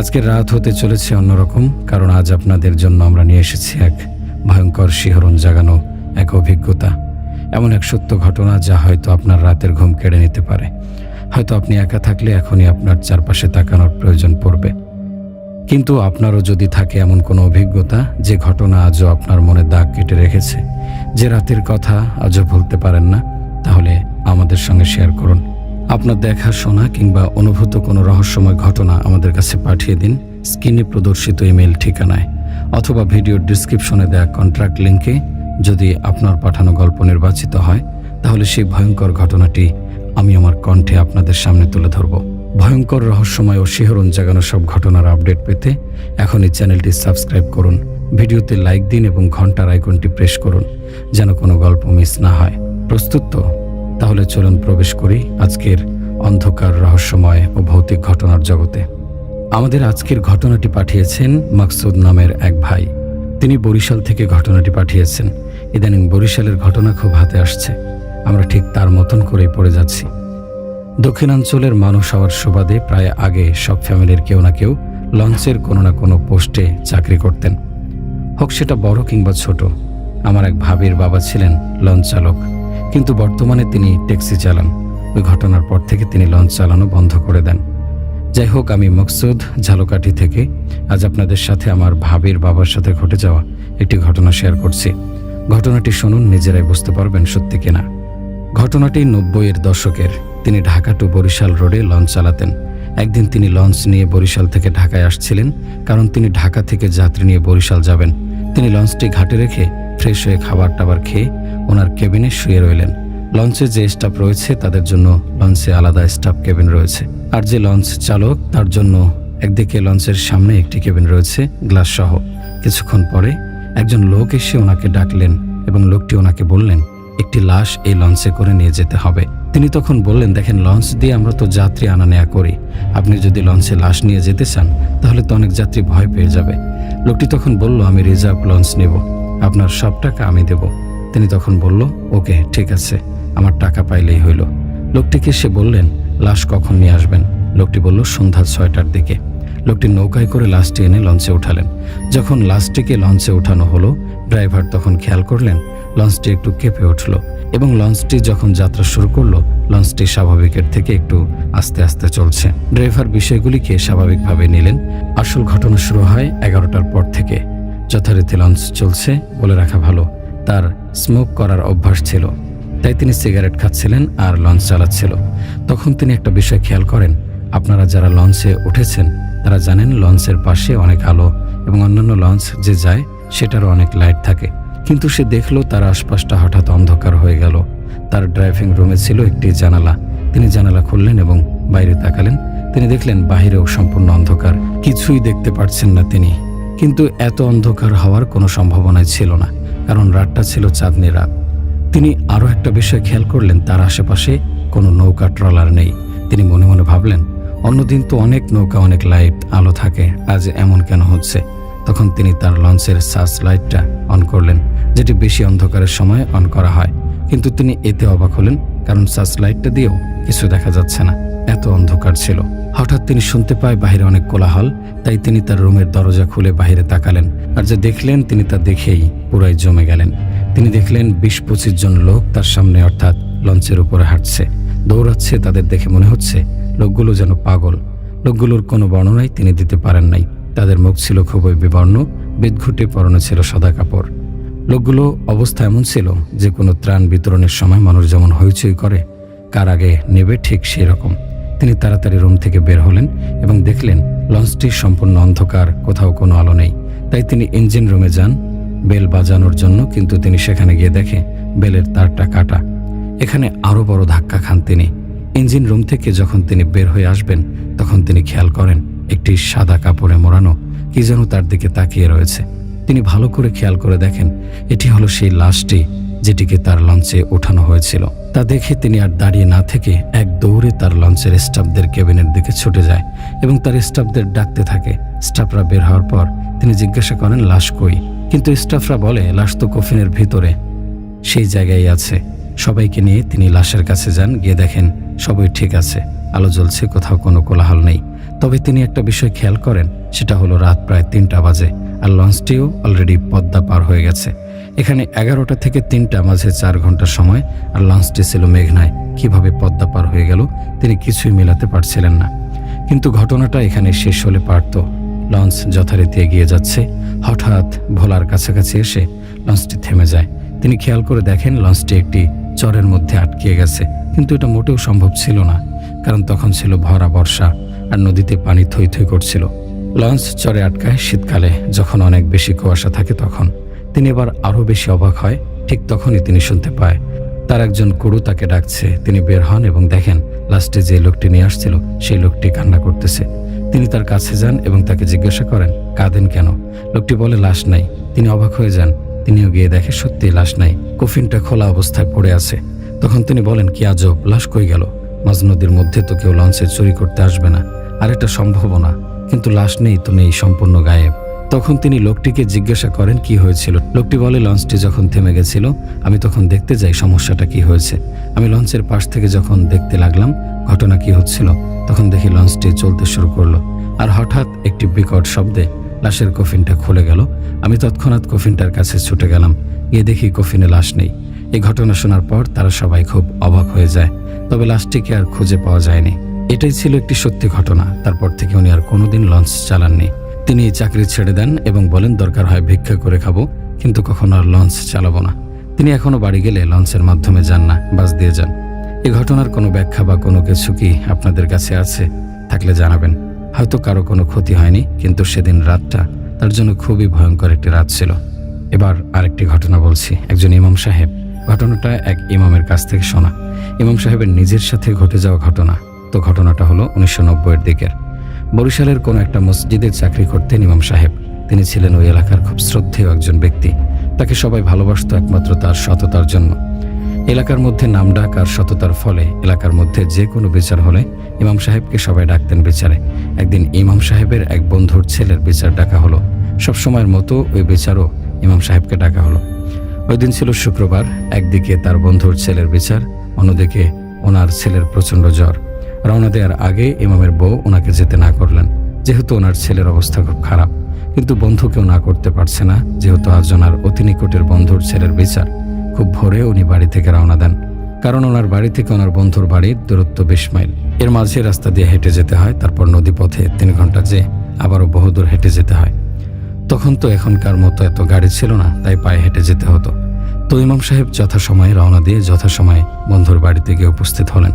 আজকের রাত হতে চলেছে অন্যরকম, কারণ আজ আপনাদের জন্য আমরা নিয়ে এসেছি এক ভয়ঙ্কর শিহরণ জাগানো এক অভিজ্ঞতা। এমন এক সত্য ঘটনা যা হয়তো আপনার রাতের ঘুম কেড়ে নিতে পারে। হয়তো আপনি একা থাকলে এখনই আপনার চারপাশে তাকানোর প্রয়োজন পড়বে। কিন্তু আপনারও যদি থাকে এমন কোনো অভিজ্ঞতা, যে ঘটনা আজও আপনার মনে দাগ কেটে রেখেছে, যে রাতের কথা আজও ভুলতে পারেন না, তাহলে আমাদের সঙ্গে শেয়ার করুন। আপনার দেখা, শোনা কিংবা অনুভূত কোনো রহস্যময় ঘটনা আমাদের কাছে পাঠিয়ে দিন স্ক্রিনে প্রদর্শিত ইমেল ঠিকানায় অথবা ভিডিওর ডিসক্রিপশনে দেওয়া কন্ট্রাক্ট লিঙ্কে যদি আপনার পাঠানো গল্প নির্বাচিত হয়, তাহলে সেই ভয়ঙ্কর ঘটনাটি আমি আমার কণ্ঠে আপনাদের সামনে তুলে ধরব। ভয়ঙ্কর রহস্যময় ও শিহরণ জাগানো সব ঘটনার আপডেট পেতে এখনই চ্যানেলটি সাবস্ক্রাইব করুন, ভিডিওতে লাইক দিন এবং ঘণ্টার আইকনটি প্রেস করুন, যেন কোনো গল্প মিস না হয়। প্রস্তুত তো? তাহলে চলুন প্রবেশ করি আজকের অন্ধকার রহস্যময় ও ভৌতিক ঘটনার জগতে। আমাদের আজকের ঘটনাটি পাঠিয়েছেন মাকসুদ নামের এক ভাই। তিনি বরিশাল থেকে ঘটনাটি পাঠিয়েছেন। ইদানিং বরিশালের ঘটনা খুব হাতে আসছে। আমরা ঠিক তার মতন করেই পড়ে যাচ্ছি। দক্ষিণাঞ্চলের মানুষ হওয়ার সুবাদে প্রায় আগে সব ফ্যামিলির কেউ না কেউ লঞ্চের কোনো না কোনো পোস্টে চাকরি করতেন। হোক সেটা বড় কিংবা ছোট, আমার এক ভাবির বাবা ছিলেন লঞ্চ চালক কিন্তু বর্তমানে তিনি ট্যাক্সি চালান। ওই ঘটনার পর থেকে তিনি লঞ্চ চালানো বন্ধ করে দেন। যাই হোক, আমি মকসুদ ঝালকাঠি থেকে আজ আপনাদের সাথে আমার ভাবির বাবার সাথে ঘটে যাওয়া একটি ঘটনা শেয়ার করছি। ঘটনাটি শুনুন, নিজেরাই বুঝতে পারবেন সত্যি কিনা। ঘটনাটি নব্বইয়ের দশকের। তিনি ঢাকা টু বরিশাল রোডে লঞ্চ চালাতেন। একদিন তিনি লঞ্চ নিয়ে বরিশাল থেকে ঢাকায় আসছিলেন, কারণ তিনি ঢাকা থেকে যাত্রী নিয়ে বরিশাল যাবেন। তিনি লঞ্চটি ঘাটে রেখে ফ্রেশ হয়ে খাবার টাবার খেয়ে ওনার কেবিনে শুয়ে রইলেন। লঞ্চে যে স্টাফ রয়েছে, তাদের জন্য লঞ্চে আলাদা স্টাফ কেবিন রয়েছে। আর যে লঞ্চ চালক, তার জন্য একদিকে লঞ্চের সামনে একটি কেবিন রয়েছে গ্লাস সহ। কিছুক্ষণ পরে একজন লোক এসে ওনাকে ডাকলেন এবং লোকটি ওনাকে বললেন, একটি লাশ এই লঞ্চে করে নিয়ে যেতে হবে। তিনি তখন বললেন, দেখেন, লঞ্চ দিয়ে আমরা তো যাত্রী আনা নেয়া করি। আপনি যদি লঞ্চে লাশ নিয়ে যেতে চান, তাহলে তো অনেক যাত্রী ভয় পেয়ে যাবে। লোকটি তখন বলল, আমি রিজার্ভ লঞ্চ নেব। আপনার সব টাকা আমি দেব। তিনি তখন বলল, ওকে, ঠিক আছে, আমার টাকা পাইলেই হইল। লোকটিকে সে বললেন, লাশ কখন নিয়ে আসবেন? লোকটি বলল, সন্ধ্যা ছয়টার দিকে। লোকটি নৌকায় করে লাশটি এনে লঞ্চে উঠালেন। যখন লাশটিকে লঞ্চে উঠানো হলো, ড্রাইভার তখন খেয়াল করলেন, লঞ্চটি একটু কেঁপে উঠল এবং লঞ্চটি যখন যাত্রা শুরু করল, লঞ্চটি স্বাভাবিকের থেকে একটু আস্তে আস্তে চলছে। ড্রাইভার বিষয়গুলিকে স্বাভাবিকভাবে নিলেন। আসল ঘটনা শুরু হয় এগারোটার পর থেকে। যথারীতি লঞ্চ চলছে বলে রাখা ভালো। তার স্মোক করার অভ্যাস ছিল। তাই তিনি সিগারেট খাচ্ছিলেন আর লঞ্চ চালাচ্ছিল। তখন তিনি একটা বিষয় খেয়াল করেন। আপনারা যারা লঞ্চে উঠেছেন, তারা জানেন লঞ্চের পাশে অনেক আলো এবং অন্যান্য লঞ্চ যে যায়, সেটারও অনেক লাইট থাকে। কিন্তু সে দেখল তার আশপাশটা হঠাৎ অন্ধকার হয়ে গেল। তার ড্রাইভিং রুমে ছিল একটি জানালা। তিনি জানালা খুললেন এবং বাইরে তাকালেন। তিনি দেখলেন বাহিরেও সম্পূর্ণ অন্ধকার। কিছুই দেখতে পারছেন না তিনি। কিন্তু এত অন্ধকার হওয়ার কোনো সম্ভাবনাই ছিল না। কারণ রাতটা ছিল চাঁদনি রাত। তিনি আরও একটা বিষয় খেয়াল করলেন, তার আশেপাশে কোনো নৌকা ট্রলার নেই। তিনি মনে মনে ভাবলেন, অন্যদিন তো অনেক নৌকা, অনেক লাইট, আলো থাকে, আজ এমন কেন হচ্ছে? তখন তিনি তার লঞ্চের সার্চ লাইটটা অন করলেন, যেটি বেশি অন্ধকারের সময় অন করা হয়। কিন্তু তিনি এতে অবাক হলেন, কারণ সার্চ লাইটটা দিয়েও কিছু দেখা যাচ্ছে না। এত অন্ধকার ছিল। হঠাৎ তিনি শুনতে পায় বাহিরে অনেক কোলাহল, তাই তিনি তার রুমের দরজা খুলে বাইরে তাকালেন। আর যা দেখলেন, তিনি তা দেখেই পুরাই জমে গেলেন। তিনি দেখলেন বিশ পঁচিশ জন লোক তার সামনে অর্থাৎ লঞ্চের উপরে হাঁটছে। দৌড়াচ্ছে তাদের দেখে মনে হচ্ছে লোকগুলো যেন পাগল। লোকগুলোর কোনো বর্ণনাই তিনি দিতে পারেন নাই। তাদের মুখ ছিল খুবই বিবর্ণ, বিদঘুটে পরনে ছিল সাদা কাপড়। লোকগুলো অবস্থা এমন ছিল যে কোনো ত্রাণ বিতরণের সময় মানুষ যেমন হইচই করে কার আগে নেবে ঠিক সেই রকম তিনি তাড়াতাড়ি রুম থেকে বের হলেন এবং দেখলেন লঞ্চটি সম্পূর্ণ অন্ধকার, কোথাও কোনো আলো নেই। তাই তিনি ইঞ্জিন রুমে যান, বেল বাজানোর জন্য, কিন্তু তিনি সেখানে গিয়ে দেখে বেলের তারটা কাটা। এখানে আরও বড় ধাক্কা খান তিনি। ইঞ্জিন রুম থেকে যখন তিনি বের হয়ে আসবেন, তখন তিনি খেয়াল করেন, একটি সাদা কাপড়ে মোড়ানো কি যেন তার দিকে তাকিয়ে রয়েছে। তিনি ভালো করে খেয়াল করে দেখেন, এটি হলো সেই লাশটি যেটিকে তার লঞ্চে ওঠানো হয়েছিল। তা দেখে তিনি আর দাঁড়িয়ে না থেকে এক দৌড়ে তার লঞ্চের স্টাফদের কেবিনের দিকে ছুটে যায় এবং তার স্টাফদের ডাকতে থাকে। স্টাফরা বের হওয়ার পর তিনি জিজ্ঞাসা করেন, লাশ কই? কিন্তু স্টাফরা বলে, লাশ তো কফিনের ভিতরে। সেই জায়গায় আছে। সবাইকে নিয়ে তিনি লাশের কাছে যান, গিয়ে দেখেন সবই ঠিক আছে। আলো জ্বলছে, কোথাও কোনো কোলাহল নেই। তবে তিনি একটা বিষয় খেয়াল করেন, সেটা হলো রাত প্রায় তিনটা বাজে, আর লঞ্চটিও অলরেডি পদ্মা পার হয়ে গেছে। এখানে এগারোটা থেকে তিনটা মাঝে চার ঘণ্টার সময় আর লঞ্চটি ছিল মেঘনায়। কীভাবে পদ্মা পার হয়ে গেল, তিনি কিছুই মেলাতে পারছিলেন না। কিন্তু ঘটনাটা এখানে শেষ হলে পারত। লঞ্চ যথারীতি এগিয়ে যাচ্ছে। হঠাৎ ভোলার কাছাকাছি এসে লঞ্চটি থেমে যায়। তিনি খেয়াল করে দেখেন লঞ্চটি একটি চরের মধ্যে আটকিয়ে গেছে। কিন্তু এটা মোটেও সম্ভব ছিল না, কারণ তখন ছিল ভরা বর্ষা আর নদীতে পানি থই থই করছিল। লঞ্চ চরে আটকায় শীতকালে, যখন অনেক বেশি কুয়াশা থাকে তখন। তিনি এবার আরও বেশি অবাক হয়, ঠিক তখনই তিনি শুনতে পায়। তার একজন কুড়ু তাকে ডাকছে। তিনি বের হন এবং দেখেন লাস্টে যে লোকটি নিয়ে আসছিল, সেই লোকটি কান্না করতেছে। তিনি তার কাছে যান এবং তাকে জিজ্ঞাসা করেন, কাঁদেন কেন? লোকটি বলে, লাশ নাই। তিনি অবাক হয়ে যান। তিনিও গিয়ে দেখে, সত্যি লাশ নাই। কফিনটা খোলা অবস্থায় পড়ে আছে। তখন তিনি বলেন, কি আজব! লাশ কই গেল? মাঝ নদীর মধ্যে তো কেউ লঞ্চে চুরি করতে আসবে না। আর এটা সম্ভব না কিন্তু লাশ নেই, তুমি এই সম্পূর্ণ গায়েব। তখন তিনি লোকটিকে জিজ্ঞাসা করেন, কি হয়েছিল? লোকটি বলে, লঞ্চটি যখন থেমে গেছিল, আমি তখন দেখতে যাই সমস্যাটা কি হয়েছে। আমি লঞ্চের পাশ থেকে যখন দেখতে লাগলাম ঘটনা কি হচ্ছিল, তখন দেখি লঞ্চটি চলতে শুরু করল। আর হঠাৎ একটি বিকট শব্দে লাশের কফিনটা খুলে গেল। আমি তৎক্ষণাৎ কফিনটার কাছে ছুটে গেলাম। গিয়ে দেখি কফিনে লাশ নেই। এই ঘটনা শোনার পর তারা সবাই খুব অবাক হয়ে যায়। তবে লাশটিকে আর খুঁজে পাওয়া যায়নি। এটাই ছিল একটি সত্যি ঘটনা। তারপর থেকে উনি আর কোনোদিন লঞ্চ চালাননি। তিনি চাকরি ছেড়ে দেন এবং বলেন, দরকার হয় ভিক্ষা করে খাব, কিন্তু কখনো আর লঞ্চ চালাবো না। তিনি এখনও বাড়ি গেলে লঞ্চের মাধ্যমে যান না, বাস দিয়ে যান। এ ঘটনার কোনো ব্যাখ্যা বা কোনো কিছু কি আপনাদের কাছে আছে? থাকলে জানাবেন। হয়তো কারও কোনো ক্ষতি হয়নি, কিন্তু সেদিন রাতটা তার জন্য খুবই ভয়ঙ্কর একটি রাত ছিল। এবার আরেকটি ঘটনা বলছি। একজন ইমাম সাহেব, ঘটনাটা এক ইমামের কাছ থেকে শোনা। ইমাম সাহেবের নিজের সাথে ঘটে যাওয়া ঘটনা। তো ঘটনাটা হলো উনিশশো নব্বইয়ের দিকের। বরিশালের কোনো একটা মসজিদে চাকরি করতেন ইমাম সাহেব। তিনি ছিলেন ওই এলাকার খুব শ্রদ্ধেয় একজন ব্যক্তি। তাকে সবাই ভালোবাসত একমাত্র তার সততার জন্য। এলাকার মধ্যে নামডাক আর সততার ফলে এলাকার মধ্যে যে কোনো বিচার হলে ইমাম সাহেবকে সবাই ডাকতেন বিচারে। একদিন ইমাম সাহেবের এক বন্ধুর ছেলের বিচার ডাকা হলো। সবসময়ের মতো ওই বিচারও ইমাম সাহেবকে ডাকা হলো। ওই দিন ছিল শুক্রবার, একদিকে তার বন্ধুর ছেলের বিচার, অন্যদিকে ওনার ছেলের প্রচণ্ড জ্বর। রওনা দেওয়ার আগে ইমামের বউ ওনাকে যেতে না করলেন। যেহেতু ওনার ছেলের অবস্থা খুব খারাপ, কিন্তু বন্ধু কেউ না করতে পারছে না, যেহেতু আজ ওনার অতি নিকটের বন্ধুর ছেলের বিচার। খুব ভোরে উনি বাড়ি থেকে রওনা দেন, কারণ ওনার বাড়ি থেকে ওনার বন্ধুর বাড়ির দূরত্ব বিশ মাইল। এর মাঝে রাস্তা দিয়ে হেঁটে যেতে হয়, তারপর নদী পথে তিন ঘণ্টা যেয়ে আবারও বহুদূর হেঁটে যেতে হয়। তখন তো এখনকার মতো এত গাড়ি ছিল না, তাই পায়ে হেঁটে যেতে হতো। তো ইমাম সাহেব যথাসময়ে রওনা দিয়ে যথাসময়ে বন্ধুর বাড়িতে গিয়ে উপস্থিত হলেন।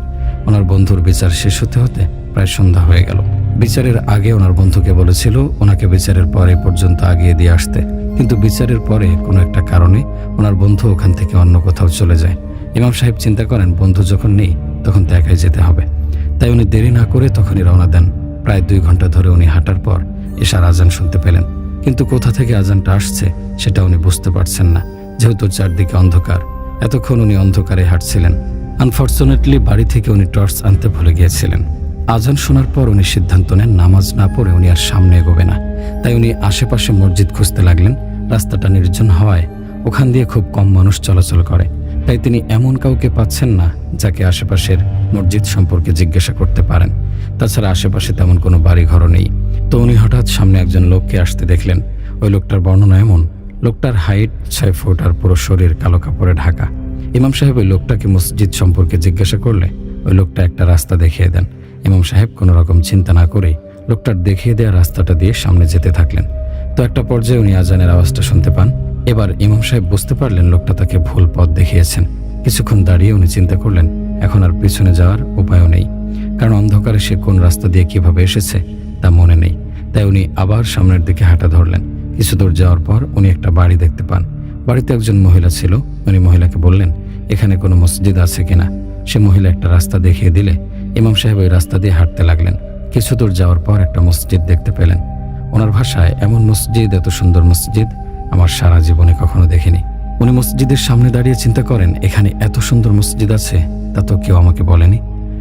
ওনার বন্ধুর বিচার শেষ হতে হতে প্রায় সন্ধ্যা হয়ে গেল। বিচারের আগে ওনার বন্ধুকে বলেছিল ওনাকে বিচারের পরে পর্যন্ত আগিয়ে দিয়ে আসতে। কিন্তু বিচারের পরে কোনো একটা কারণে ওনার বন্ধু ওখান থেকে অন্য কোথাও চলে যায়। ইমাম সাহেব চিন্তা করেন, বন্ধু যখন নেই, তখন তো একাই যেতে হবে। তাই উনি দেরি না করে তখনই রওনা দেন। প্রায় দুই ঘণ্টা ধরে উনি হাঁটার পর এশার আজান শুনতে পেলেন। কিন্তু কোথা থেকে আজানটা আসছে সেটা উনি বুঝতে পারছেন না। যেহেতু চারদিকে অন্ধকার, এতক্ষণ উনি অন্ধকারে হাঁটছিলেন। আনফর্চুনেটলি বাড়ি থেকে উনি টর্চ আনতে ভুলে গিয়েছিলেন। আজান শোনার পর উনি সিদ্ধান্ত নেন, নামাজ না পড়ে উনি আর সামনে এগোবে না। তাই উনি আশেপাশে মসজিদ খুঁজতে লাগলেন। রাস্তাটা নির্জন হওয়ায় ওখান দিয়ে খুব কম মানুষ চলাচল করে। তাই তিনি এমন কাউকে পাচ্ছেন না যাকে আশেপাশের মসজিদ সম্পর্কে জিজ্ঞাসা করতে পারেন। তাছাড়া আশেপাশে তেমন কোনো বাড়ি ঘরও নেই। তো উনি হঠাৎ সামনে একজন লোককে আসতে দেখলেন। ওই লোকটার বর্ণনা এমন, লোকটার হাইট ছয় ফুট আর পুরো শরীর কালো কাপড়ে ঢাকা। ইমাম সাহেব ওই লোকটাকে মসজিদ সম্পর্কে জিজ্ঞাসা করলে ওই লোকটা একটা রাস্তা দেখিয়ে দেন। ইমাম সাহেব কোনো রকম চিন্তা না করেই লোকটার দেখিয়ে দেওয়া রাস্তাটা দিয়ে সামনে যেতে থাকলেন। তো একটা পর্যায়ে উনি আজানের আওয়াজটা শুনতে পান। এবার ইমাম সাহেব বুঝতে পারলেন লোকটা তাকে ভুল পথ দেখিয়েছেন। কিছুক্ষণ দাঁড়িয়ে উনি চিন্তা করলেন, এখন আর পিছনে যাওয়ার উপায়ও নেই। কারণ অন্ধকারে সে কোন রাস্তা দিয়ে কীভাবে এসেছে তা মনে নেই। তাই উনি আবার সামনের দিকে হাঁটা ধরলেন। কিছু দূর যাওয়ার পর উনি একটা বাড়ি দেখতে পান। বাড়িতে একজন মহিলা ছিল। উনি মহিলাকে বললেন, এখানে কোনো মসজিদ আছে কিনা? সে মহিলা একটা রাস্তা দেখিয়ে দিলে। ইমাম সাহেব ওই রাস্তা দিয়ে হাঁটতে লাগলেন। কিছু দূর যাওয়ার পর একটা মসজিদ দেখতে পেলেন। ওনার ভাষায়, এমন মসজিদ, এত সুন্দর মসজিদ, আমার সারা জীবনে কখনো দেখিনি। উনি মসজিদের সামনে দাঁড়িয়ে চিন্তা করেন, এখানে এত সুন্দর মসজিদ আছে, তা তো কেউ আমাকে বলেনি?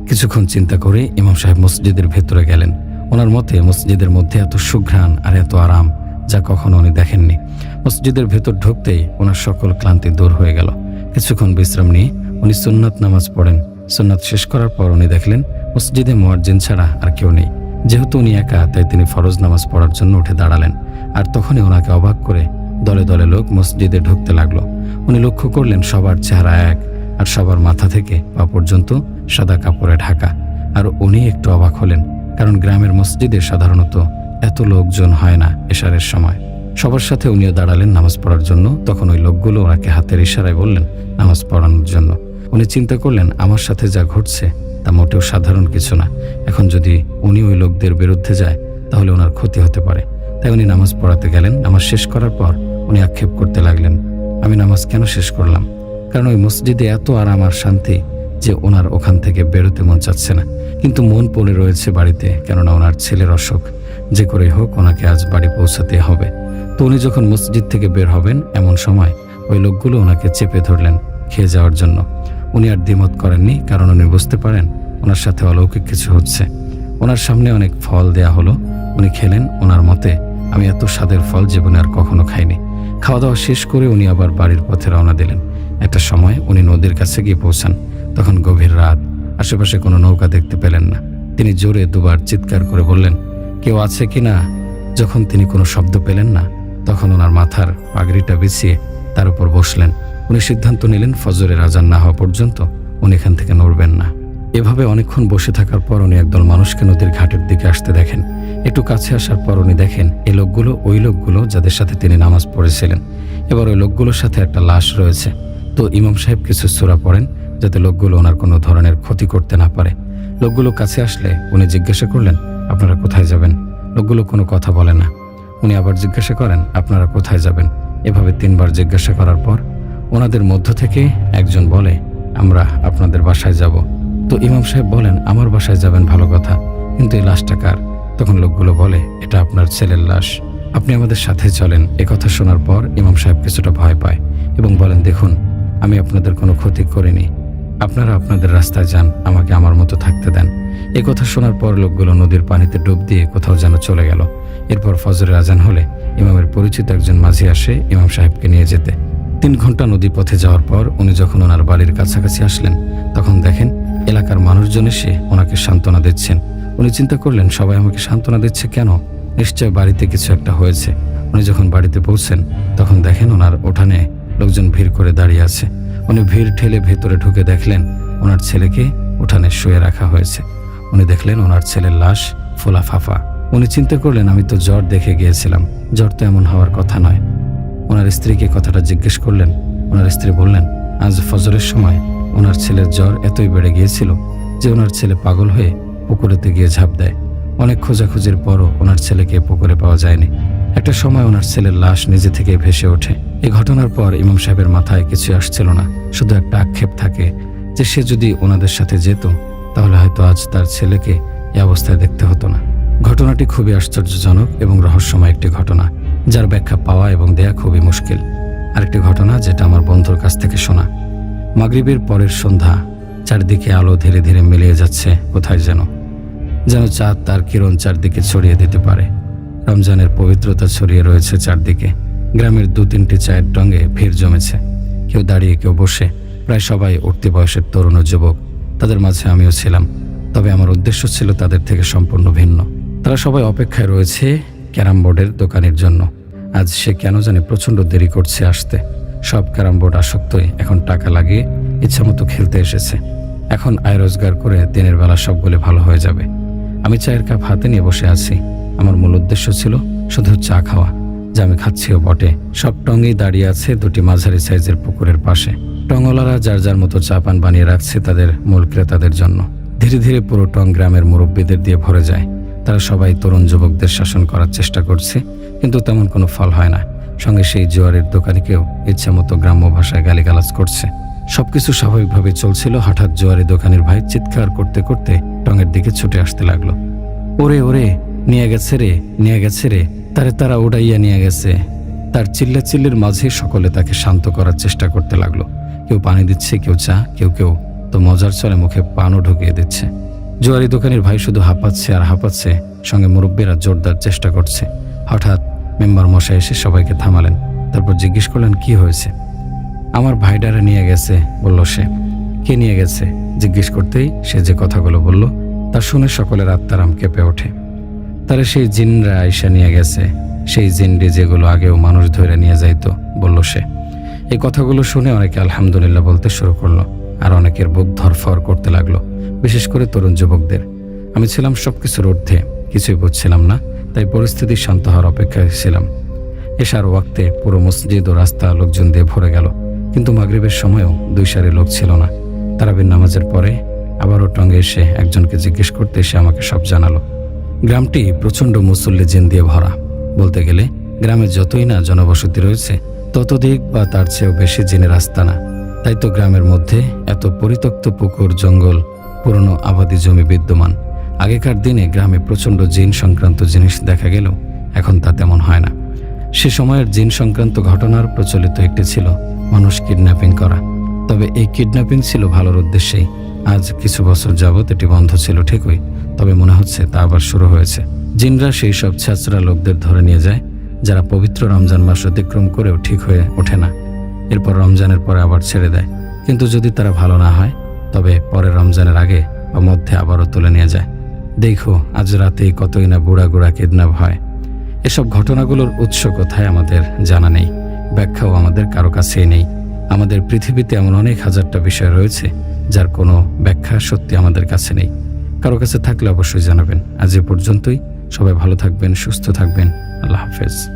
কিছুক্ষণ চিন্তা করে ইমাম সাহেব মসজিদের ভেতরে গেলেন। ওনার মতে, মসজিদের মধ্যে এত সুঘ্রাণ আর এত আরাম যা কখনো উনি দেখেননি। মসজিদের ভেতর ঢুকতেই ওনার সকল ক্লান্তি দূর হয়ে গেল। কিছুক্ষণ বিশ্রাম নিয়ে উনি সুন্নাত নামাজ পড়েন। সুন্নাত শেষ করার পর উনি দেখলেন, মসজিদে মোয়াজ্জিন ছাড়া আর কেউ নেই। যেহেতু উনি একা, তাই তিনি ফরজ নামাজ পড়ার জন্য উঠে দাঁড়ালেন। আর তখনই ওনাকে অবাক করে দলে দলে লোক মসজিদে ঢুকতে লাগল। উনি লক্ষ্য করলেন, সবার চেহারা এক আর সবার মাথা থেকে পা পর্যন্ত সাদা কাপড়ে ঢাকা। আর উনি একটু অবাক হলেন, কারণ গ্রামের মসজিদে সাধারণত এত লোকজন হয় না এশারের সময়। সবার সাথে উনিও দাঁড়ালেন নামাজ পড়ার জন্য। তখন ওই লোকগুলো ওনাকে হাতের ইশারায় বললেন, নামাজ পড়ানোর জন্য। উনি চিন্তা করলেন, আমার সাথে যা ঘটছে, তা মোটেও সাধারণ কিছু না। এখন যদি উনি ওই লোকদের বিরুদ্ধে যায়, তাহলে ওনার ক্ষতি হতে পারে। তাই উনি নামাজ পড়াতে গেলেন। নামাজ শেষ করার পর উনি আক্ষেপ করতে লাগলেন, আমি নামাজ কেন শেষ করলাম? কারণ ওই মসজিদে এত আরাম আর শান্তি যে ওনার ওখান থেকে বেরোতে মন চাচ্ছে না। কিন্তু মন পড়ে রয়েছে বাড়িতে, কেননা ওনার ছেলের অসুখ। যে করেই হোক ওনাকে আজ বাড়ি পৌঁছাতে হবে। তো উনি যখন মসজিদ থেকে বের হবেন এমন সময় ওই লোকগুলো ওনাকে চেপে ধরলেন খেয়ে যাওয়ার জন্য। উনি আর দ্বিমত করেননি, কারণ উনি বুঝতে পারেন ওনার সাথে অলৌকিক কিছু হচ্ছে। ওনার সামনে অনেক ফল দেয়া হলো। উনি খেলেন, ওনার মতে, আমি এত স্বাদের ফল জীবনে আর কখনো খাইনি। খাওয়া দাওয়া শেষ করে উনি আবার বাড়ির পথে রওনা দিলেন। একটা সময় উনি নদীর কাছে গিয়ে পৌঁছান। তখন গভীর রাত, আশেপাশে কোনো নৌকা দেখতে পেলেন না। তিনি জোরে দুবার চিৎকার করে বললেন কেউ আছে কি না যখন তিনি কোনো শব্দ পেলেন না, তখন ওনার মাথার পাগড়িটা বিছিয়ে তার উপর বসলেন। উনি সিদ্ধান্ত নিলেন, ফজরের আজান না হওয়া পর্যন্ত উনি এখান থেকে নড়বেন না। এভাবে অনেকক্ষণ বসে থাকার পর উনি একদল মানুষকে নদীর ঘাটের দিকে আসতে দেখেন। একটু কাছে আসার পর উনি দেখেন এই লোকগুলো, ওই লোকগুলো যাদের সাথে তিনি নামাজ পড়েছিলেন। এবার ওই লোকগুলোর সাথে একটা লাশ রয়েছে। তো ইমাম সাহেব কিছু সুরা পড়েন, যাতে লোকগুলো ওনার কোনো ধরনের ক্ষতি করতে না পারে। লোকগুলো কাছে আসলে উনি জিজ্ঞাসা করলেন আপনারা কোথায় যাবেন? লোকগুলো কোনো কথা বলে না। উনি আবার জিজ্ঞাসা করেন, আপনারা কোথায় যাবেন? এভাবে তিনবার জিজ্ঞাসা করার পর ওনাদের মধ্য থেকে একজন বলে, আমরা আপনাদের বাসায় যাব। তো ইমাম সাহেব বলেন, আমার বাসায় যাবেন ভালো কথা, কিন্তু এই লাশটা কার? তখন লোকগুলো বলে, এটা আপনার ছেলের লাশ। আপনি আমাদের সাথে চলেন। কথা শোনার পর ইমাম সাহেব কিছুটা ভয় পায় এবং বলেন, দেখুন, আমি আপনাদের কোনো ক্ষতি করিনি। আপনারা আপনাদের রাস্তায় যান, আমাকে আমার মতো থাকতে দেন। এ কথা শোনার পর লোকগুলো নদীর পানিতে ডুব দিয়ে কোথাও যেন চলে গেল। এরপর ফজরের আজান হলে ইমামের পরিচিত একজন মাঝি আসে ইমাম সাহেবকে নিয়ে যেতে। তিন ঘণ্টা নদী পথে যাওয়ার পর উনি যখন ওনার বাড়ির কাছাকাছি আসলেন, তখন দেখেন এলাকার মানুষজন এসে ওনাকে সান্ত্বনা দিচ্ছেন। উনি চিন্তা করলেন, সবাই আমাকে সান্ত্বনা দিচ্ছে কেন? নিশ্চয় বাড়িতে কিছু একটা হয়েছে। উনি যখন বাড়িতে পৌঁছেন, তখন দেখেন ওনার ওঠানে লোকজন ভিড় করে দাঁড়িয়ে আছে। উনি ভিড় ঠেলে ভেতরে ঢুকে দেখলেন ওনার ছেলেকে উঠানে শুয়ে রাখা হয়েছে। উনি দেখলেন ওনার ছেলের লাশ ফোলা ফাফা। উনি চিন্তা করলেন, আমি তো জ্বর দেখে গিয়েছিলাম। জ্বর তো এমন হওয়ার কথা নয়। ওনার স্ত্রীকে কথাটা জিজ্ঞেস করলেন। ওনার স্ত্রী বললেন, আজ ফজরের সময় ওনার ছেলের জ্বর এতই বেড়ে গিয়েছিল যে ওনার ছেলে পাগল হয়ে পুকুরেতে গিয়ে ঝাঁপ দেয়। অনেক খোঁজাখুঁজির পরও ওনার ছেলেকে পুকুরে পাওয়া যায়নি। একটা সময় ওনার ছেলের লাশ নিজে থেকে ভেসে ওঠে। এই ঘটনার পর ইমাম সাহেবের মাথায় কিছু আসছিল না। শুধু একটা আক্ষেপ থাকে যে সে যদি ওনাদের সাথে যেত, তাহলে হয়তো আজ তার ছেলেকে এ অবস্থায় দেখতে হতো না। ঘটনাটি খুবই আশ্চর্যজনক এবং রহস্যময় একটি ঘটনা, যার ব্যাখ্যা পাওয়া এবং দেয়া খুবই মুশকিল। আরেকটি ঘটনা যেটা আমার বন্ধুর কাছ থেকে শোনা। মাগরিবের পরের সন্ধ্যা চারদিকে আলো ধীরে ধীরে মিলিয়ে যাচ্ছে কোথায় যেন। যেন চাঁদ তার কিরণ চারদিকে ছড়িয়ে দিতে পারে। রমজানের পবিত্রতা ছড়িয়ে রয়েছে চারদিকে। গ্রামের দু তিনটি চায়ের টঙ্গে ভিড় জমেছে। কেউ দাঁড়িয়ে, কেউ বসে। প্রায় সবাই উঠতি বয়সের তরুণ যুবক। তাদের মাঝে আমিও ছিলাম। তবে আমার উদ্দেশ্য ছিল তাদের থেকে সম্পূর্ণ ভিন্ন। তারা সবাই অপেক্ষায় রয়েছে ক্যারাম বোর্ডের দোকানের জন্য। আজ সে কেন জানে প্রচণ্ড দেরি করছে আসতে। সব ক্যারাম বোর্ড আসক্তই। এখন টাকা লাগিয়ে ইচ্ছামতো খেলতে এসেছে। এখন আয় রোজগার করে দিনের বেলা সবগুলো ভালো হয়ে যাবে। আমি চায়ের কাপ হাতে নিয়ে বসে আছি। আমার মূল উদ্দেশ্য ছিল শুধু চা খাওয়া। আমি খাচ্ছিও বটে। সব টঙ্গেই দাঁড়িয়ে আছে দুটি মাঝারি সাইজের পুকুরের পাশে। টঙ্গলারা যার যার মতো চা পান বানিয়ে রাখছে তাদের মূল ক্রেতাদের জন্য। ধীরে ধীরে পুরো টং গ্রামের মুরব্বীদের দিয়ে ভরে যায়। তারা সবাই তরুণ যুবকদের শাসন করার চেষ্টা করছে, কিন্তু তেমন কোনো ফল হয় না। সঙ্গে সেই জোয়ারের দোকানিকেও ইচ্ছামতো গ্রাম্য ভাষায় গালিগালাজ করছে। সবকিছু স্বাভাবিকভাবে চলছিল, হঠাৎ জোয়ারি দোকানের ভাই চিৎকার করতে করতে টঙের দিকে ছুটে আসতে লাগল। ওরে ওরে! নিয়ে গেছে রে, নিয়ে গেছে রে। তারে তারা উড়াইয়া নিয়ে গেছে। তার চিল্লা চিল্লির মাঝে সকলে তাকে শান্ত করার চেষ্টা করতে লাগল। কেউ পানি দিচ্ছে, কেউ চা, কেউ কেউ তো মজার চলে মুখে পানও ঢুকিয়ে দিচ্ছে। জোয়ারি দোকানের ভাই শুধু হাঁপাচ্ছে আর হাঁপাচ্ছে, সঙ্গে মুরব্বীরা জোরদার চেষ্টা করছে। হঠাৎ মেম্বার মশাই এসে সবাইকে থামালেন, তারপর জিজ্ঞেস করলেন, কি হয়েছে? আমার ভাইডারে নিয়ে গেছে, বলল সে। কে নিয়ে গেছে? জিজ্ঞেস করতেই সে যে কথাগুলো বলল, তা শুনে সকলের আত্মারাম কেঁপে ওঠে। তারা সেই জিনরা আইসা নিয়ে গেছে। সেই জিনডি যেগুলো আগেও মানুষ ধরে নিয়ে যাইতো, বলল সে। এই কথাগুলো শুনে অনেকে আলহামদুলিল্লাহ বলতে শুরু করল, আর অনেকের বুক ধরফর করতে লাগল, বিশেষ করে তরুণ যুবকদের। আমি ছিলাম সব কিছুর ঊর্ধ্বে, কিছুই বুঝছিলাম না, তাই পরিস্থিতি শান্ত হওয়ার অপেক্ষায় ছিলাম। এশার ওয়াক্তে পুরো মসজিদ ও রাস্তা লোকজন দিয়ে ভরে গেল, কিন্তু মাগরিবের সময়ও দুই সারি লোক ছিল না। তারাবির নামাজের পরে আবারও টঙ্গে এসে একজনকে জিজ্ঞেস করতে এসে আমাকে সব জানালো। গ্রামটি প্রচণ্ড মুসল্লি জিন দিয়ে ভরা। বলতে গেলে গ্রামে যতই না জনবসতি রয়েছে ততদিক বা তার চেয়েও বেশি জিনের আস্তানা। তাই তো গ্রামের মধ্যে এত পরিত্যক্ত পুকুর, জঙ্গল, পুরনো আবাদি জমি বিদ্যমান। আগেকার দিনে গ্রামে প্রচণ্ড জিন সংক্রান্ত জিনিস দেখা গেলেও এখন তা তেমন হয় না। সে সময়ের জিন সংক্রান্ত ঘটনার প্রচলিত একটি ছিল, মানুষ কিডন্যাপিং করা। তবে এই কিডন্যাপিং ছিল ভালোর উদ্দেশ্যেই। আজ কিছু বছর যাবৎ এটি বন্ধ ছিল ঠিকই। তবে মনে হচ্ছে তা আবার শুরু হয়েছে। জিনরা সেই সব ছাত্রা লোকদের ধরে নিয়ে যায়, যারা পবিত্র রমজান মাস অতিক্রম করেও ঠিক হয়ে ওঠে না। এরপর রমজানের পরে আবার ছেড়ে দেয়। কিন্তু যদি তারা ভালো না হয়, তবে পরে রমজানের আগে বা মধ্যে আবারও তুলে নিয়ে যায়। দেখো, আজ রাতেই কতই না বুড়া গুড়া কিডন্যাপ হয়। এসব ঘটনাগুলোর উৎস কোথায় আমাদের জানা নেই। ব্যাখ্যাও আমাদের কারও কাছেই নেই। আমাদের পৃথিবীতে এমন অনেক হাজারটা বিষয় রয়েছে, যার কোনো ব্যাখ্যা সত্যি আমাদের কাছে নেই। কারও কাছে থাকলে অবশ্যই জানাবেন। আজ এ পর্যন্তই। সবাই ভালো থাকবেন, সুস্থ থাকবেন। আল্লাহ হাফেজ।